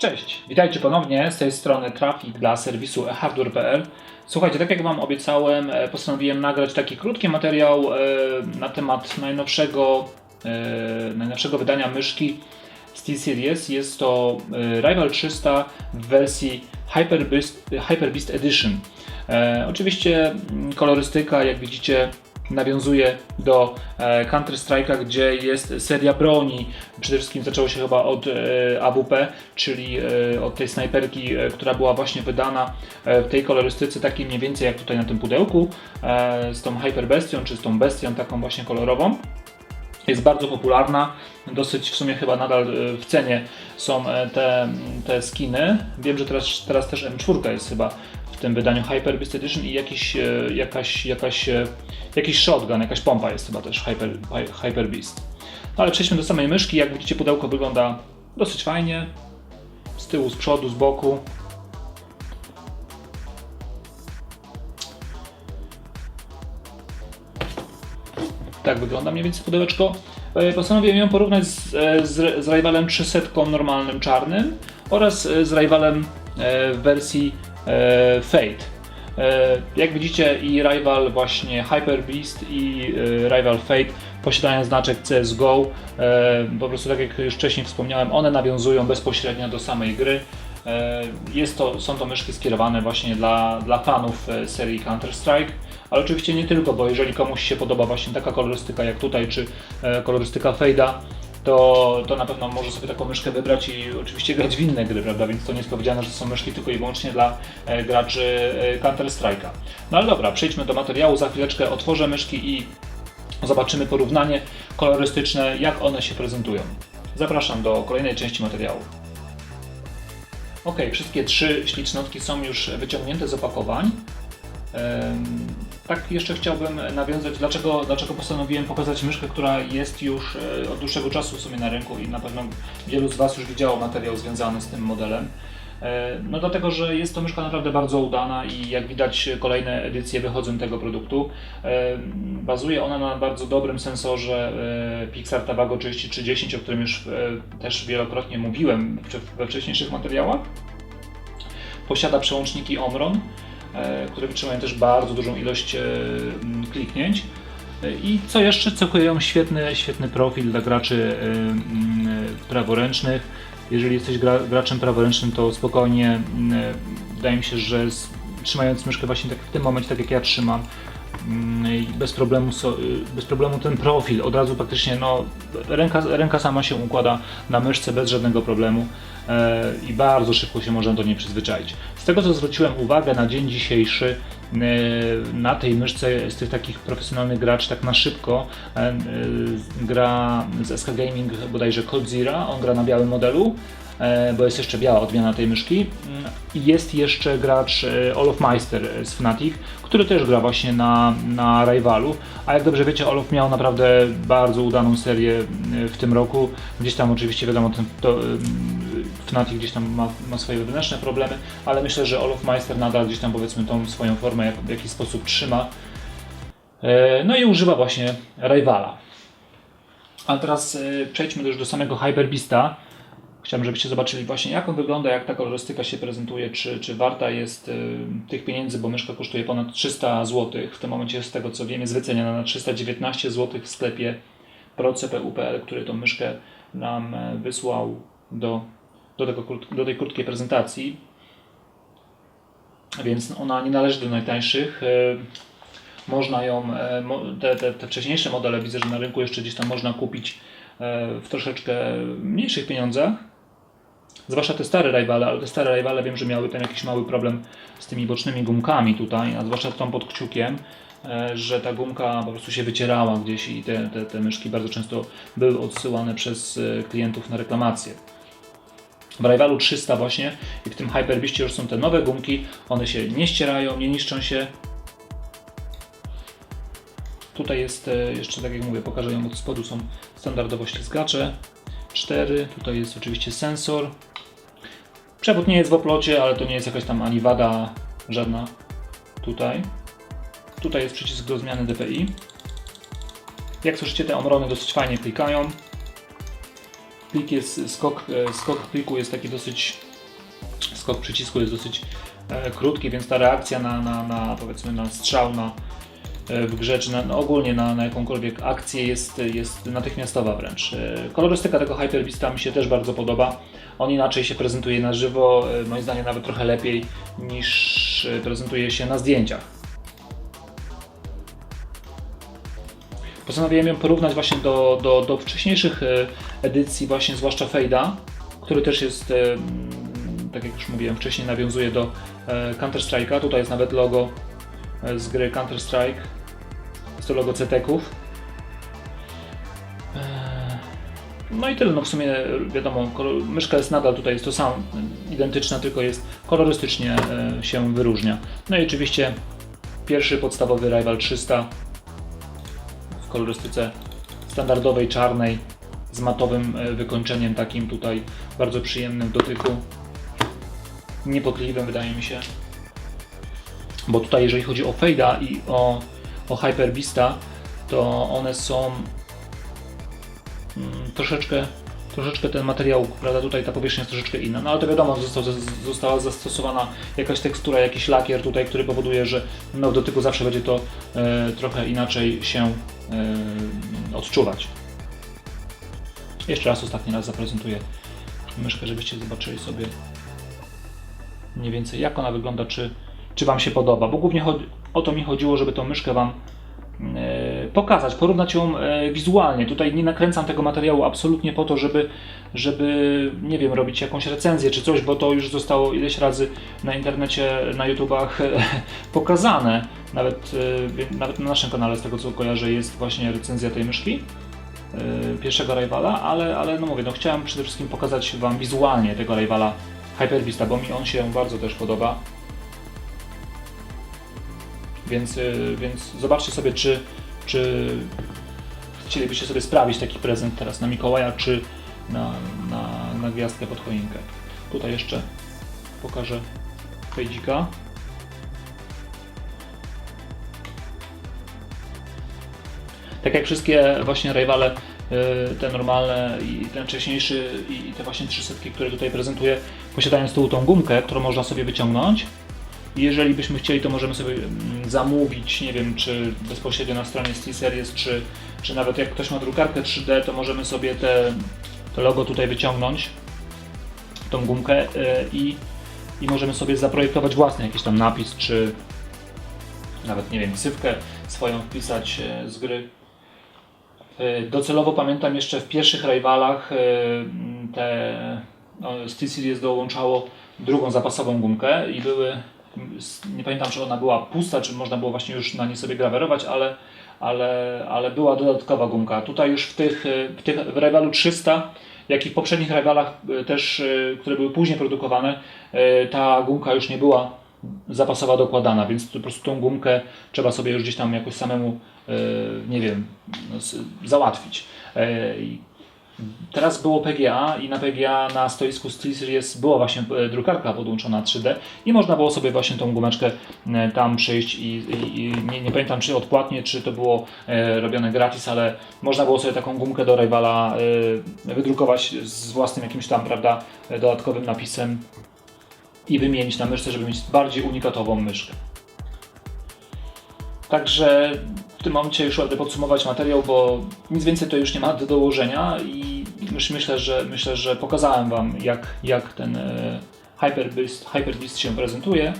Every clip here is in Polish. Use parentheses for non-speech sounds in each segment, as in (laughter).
Cześć, witajcie ponownie z tej strony Trafik dla serwisu ehardware.pl. Słuchajcie, tak jak Wam obiecałem, e, postanowiłem nagrać taki krótki materiał e, na temat najnowszego, e, najnowszego wydania myszki SteelSeries. Jest to Rival 300 w wersji Hyper Beast, Hyper Beast Edition. Oczywiście mm, kolorystyka, jak widzicie, nawiązuje do e, Counter Strike'a, gdzie jest seria broni. Przede wszystkim zaczęło się chyba od e, AWP, czyli e, od tej snajperki, która była właśnie wydana w tej kolorystyce, takiej mniej więcej jak tutaj na tym pudełku, z tą Hyper Bestią, czy z tą bestią taką właśnie kolorową. Jest bardzo popularna, dosyć w sumie chyba nadal e, w cenie są e, te, te skiny. Wiem, że teraz, teraz też M4 jest chyba w tym wydaniu Hyper Beast Edition i jakiś, e, jakaś, jakaś, jakiś shotgun, jakaś pompa jest chyba też Hyper, Hy- Hyper Beast. No ale przejdźmy do samej myszki. Jak widzicie, pudełko wygląda dosyć fajnie. Z tyłu, z przodu, z boku. Tak wygląda mniej więcej pudełeczko. E, Postanowiłem ją porównać z, e, z, z Rivalem 300 normalnym czarnym oraz e, z Rivalem e, w wersji Fate. Jak widzicie i Rival właśnie Hyper Beast i Rival Fate posiadają znaczek CSGO. Po prostu tak jak już wcześniej wspomniałem, one nawiązują bezpośrednio do samej gry. Jest to, są to myszki skierowane właśnie dla, dla fanów serii Counter-Strike, ale oczywiście nie tylko, bo jeżeli komuś się podoba właśnie taka kolorystyka jak tutaj, czy e, kolorystyka Fade'a, to, to na pewno może sobie taką myszkę wybrać i oczywiście grać w inne gry, prawda? Więc to nie jest powiedziane, że są myszki tylko i wyłącznie dla e, graczy e, Counter-Strike'a. No ale dobra, przejdźmy do materiału. Za chwileczkę otworzę myszki i zobaczymy porównanie kolorystyczne, jak one się prezentują. Zapraszam do kolejnej części materiału. Ok, wszystkie trzy ślicznotki są już wyciągnięte z opakowań. Tak, jeszcze chciałbym nawiązać, dlaczego, dlaczego postanowiłem pokazać myszkę, która jest już e, od dłuższego czasu w sumie na rynku i na pewno wielu z Was już widziało materiał związany z tym modelem. E, No dlatego, że jest to myszka naprawdę bardzo udana i jak widać kolejne edycje wychodzą tego produktu. E, Bazuje ona na bardzo dobrym sensorze Pixar Tavago 3310, o którym już też wielokrotnie mówiłem we- wcześniejszych materiałach. Posiada przełączniki Omron, które wytrzymają też bardzo dużą ilość e, kliknięć. E, I co jeszcze, cechują świetny, świetny profil dla graczy e, praworęcznych. Jeżeli jesteś gra, graczem praworęcznym, to spokojnie, wydaje mi się, że z, trzymając myszkę właśnie tak w tym momencie, tak jak ja trzymam, i bez problemu, y, bez problemu ten profil od razu praktycznie no, ręka, ręka sama się układa na myszce bez żadnego problemu e, i bardzo szybko się można do niej przyzwyczaić. Z tego co zwróciłem uwagę na dzień dzisiejszy, na tej myszce z tych takich profesjonalnych graczy tak na szybko e, e, gra z SK Gaming bodajże Cold Zero, on gra na białym modelu e, bo jest jeszcze biała odmiana tej myszki. Mm, I jest jeszcze gracz e, Olof Meister z Fnatic, który też gra właśnie na, na Rivalu. A jak dobrze wiecie, Olof miał naprawdę bardzo udaną serię e, w tym roku. Gdzieś tam oczywiście wiadomo, ten, to, Fnatic gdzieś tam ma, ma swoje wewnętrzne problemy, ale myślę, że Olof Meister nadal gdzieś tam powiedzmy tą swoją formę jak, w jakiś sposób trzyma. E, No i używa właśnie Rivala. A teraz e, przejdźmy już do samego Hyperbeasta. Chciałbym, żebyście zobaczyli właśnie jak on wygląda, jak ta kolorystyka się prezentuje, czy, czy warta jest y, tych pieniędzy, bo myszka kosztuje ponad 300 zł. W tym momencie z tego co wiem jest wyceniana na 319 zł w sklepie procpu.pl, który tą myszkę nam wysłał do, do, tego, do tej krótkiej prezentacji. Więc ona nie należy do najtańszych. E, Można ją, e, te, te, te wcześniejsze modele widzę, że na rynku jeszcze gdzieś tam można kupić e, w troszeczkę mniejszych pieniądzach. Zwłaszcza te stare rivale, ale te stare rivale wiem, że miały tam jakiś mały problem z tymi bocznymi gumkami tutaj, a zwłaszcza tą pod kciukiem, że ta gumka po prostu się wycierała gdzieś i te, te, te myszki bardzo często były odsyłane przez klientów na reklamację. W Rivalu 300 właśnie i w tym Hyperbeastie już są te nowe gumki, one się nie ścierają, nie niszczą się. Tutaj jest e, jeszcze, tak jak mówię, pokażę ją od spodu, są standardowo ślizgacze. 4, tutaj jest oczywiście sensor. Przewód nie jest w oplocie, ale to nie jest jakaś tam ani wada żadna tutaj. Tutaj jest przycisk do zmiany DPI. Jak słyszycie, te omrony dosyć fajnie klikają. Klik jest, skok, e, skok kliku jest taki dosyć, skok przycisku jest dosyć e, krótki, więc ta reakcja na, na, na powiedzmy na strzał na, e, w grze, czy na, no ogólnie na, na jakąkolwiek akcję jest, jest natychmiastowa wręcz. E, Kolorystyka tego Hyper Beasta mi się też bardzo podoba. On inaczej się prezentuje na żywo, moim zdaniem nawet trochę lepiej niż prezentuje się na zdjęciach. Postanowiłem ją porównać właśnie do, do, do wcześniejszych e, edycji, właśnie zwłaszcza Fade'a, który też jest, e, mm, tak jak już mówiłem wcześniej, nawiązuje do e, Counter-Strike'a. Tutaj jest nawet logo z gry Counter-Strike. Jest to logo CTK-ów. E, No i tyle, no w sumie wiadomo, myszka jest nadal tutaj jest to samo, identyczna, tylko jest kolorystycznie się wyróżnia. No i oczywiście pierwszy podstawowy Rival 300 w kolorystyce standardowej, czarnej, z matowym e, wykończeniem takim tutaj bardzo przyjemnym w dotyku. Niepotliwym wydaje mi się. Bo tutaj jeżeli chodzi o Fade'a i o, o Hyper Beasta, to one są mm, troszeczkę, troszeczkę ten materiał, prawda, tutaj ta powierzchnia jest troszeczkę inna, no ale to wiadomo, został, została zastosowana jakaś tekstura, jakiś lakier tutaj, który powoduje, że no, w dotyku zawsze będzie to e, trochę inaczej się e, odczuwać. Jeszcze raz, ostatni raz zaprezentuję myszkę, żebyście zobaczyli sobie mniej więcej jak ona wygląda, czy, czy Wam się podoba, bo głównie o to mi chodziło, żeby tą myszkę Wam e, pokazać, porównać ją e, wizualnie. Tutaj nie nakręcam tego materiału absolutnie po to, żeby, żeby, nie wiem, robić jakąś recenzję czy coś, bo to już zostało ileś razy na internecie, na YouTubach e, (laughs) pokazane. Nawet, e, nawet na naszym kanale, z tego co kojarzę, jest właśnie recenzja tej myszki pierwszego Rivala, ale, ale no mówię, no chciałem przede wszystkim pokazać Wam wizualnie tego Rivala Hyper Beasta, bo mi on się bardzo też podoba. Więc, więc zobaczcie sobie, czy, czy chcielibyście sobie sprawić taki prezent teraz na Mikołaja, czy na, na, na gwiazdkę pod choinkę. Tutaj jeszcze pokażę fejdzika. Tak jak wszystkie właśnie rywale, y, te normalne i ten wcześniejszy i te właśnie 300, które tutaj prezentuję, posiadają z tą gumkę, którą można sobie wyciągnąć. Jeżeli byśmy chcieli, to możemy sobie mm, zamówić, nie wiem, czy bezpośrednio na stronie SteelSeries, czy, czy nawet jak ktoś ma drukarkę 3D, to możemy sobie te, to logo tutaj wyciągnąć, tą gumkę y, i, i możemy sobie zaprojektować własny jakiś tam napis, czy nawet, nie wiem, ksywkę swoją wpisać y, z gry. Y, Docelowo pamiętam jeszcze w pierwszych rivalach y, te no, SteelSeries dołączało drugą zapasową gumkę i były nie pamiętam czy ona była pusta, czy można było właśnie już na nie sobie grawerować, ale, ale, ale była dodatkowa gumka. Tutaj już w tych, w tych w Rivalu 300, jak i w poprzednich Rivalach y, też, y, które były później produkowane, y, ta gumka już nie była zapasowa dokładana, więc po prostu tą gumkę trzeba sobie już gdzieś tam jakoś samemu, nie wiem, no, załatwić. Teraz było PGA i na PGA na stoisku SteelSeries była właśnie e, drukarka podłączona 3D i można było sobie właśnie tą gumeczkę e, tam przyjść i, i, i nie, nie pamiętam czy odpłatnie, czy to było e, robione gratis, ale można było sobie taką gumkę do Rivala e, wydrukować z własnym jakimś tam, prawda, dodatkowym napisem i wymienić na myszce, żeby mieć bardziej unikatową myszkę. Także w tym momencie już ładnie podsumować materiał, bo nic więcej to już nie ma do dołożenia i już myślę, że myślę, że pokazałem Wam jak, jak ten e, Hyper Beast, Hyper Beast się prezentuje.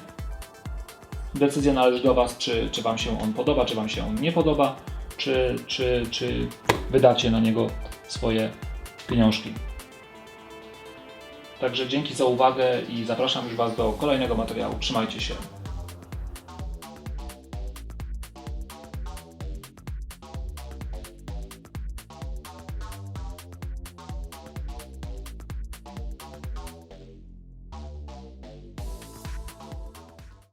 Decyzja należy do Was, czy, czy Wam się on podoba, czy Wam się on nie podoba, czy, czy, czy wydacie na niego swoje pieniążki. Także dzięki za uwagę i zapraszam już Was do kolejnego materiału. Trzymajcie się.